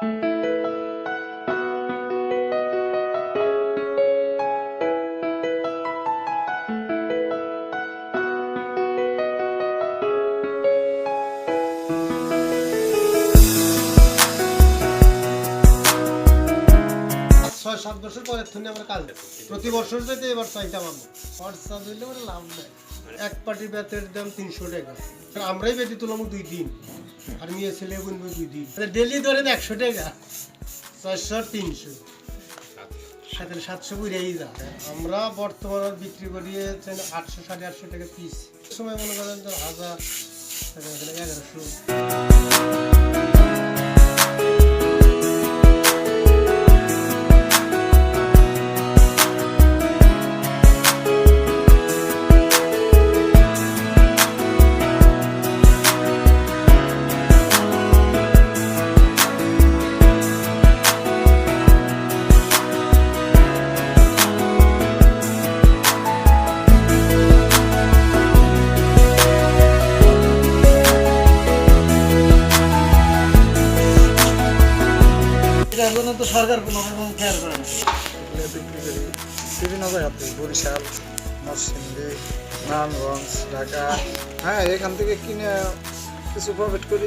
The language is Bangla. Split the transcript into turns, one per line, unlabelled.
ছয়, সাত বছর পরের থেকে আমরা কাজ প্রতি বছর যেতে এবার চাইতাম আমরা। খরচা দিলে লাভ নেই। এক পাটি বেতের দাম তিনশো টাকা। আমরাই বেটি তুলাম দুই দিন। আর মেয়ে ছেলে বুনবো দুই ডেলি ধরেন একশো টাকা চারশো তিনশো। সাথে সাতশো বুড়েই যা। আমরা বর্তমানে বিক্রি করি আটশো, সাড়ে আটশো টাকা পিস সময় মনে করেন তো হাজার এগারোশো।
এটার তো সরকার কোনো রকম খেয়াল করে না।
বিভিন্ন জায়গাতে বরিশাল, নরসিংদী, নারায়ণগঞ্জ, ঢাকা। হ্যাঁ এখান থেকে কিনে কিছু প্রফিট করি।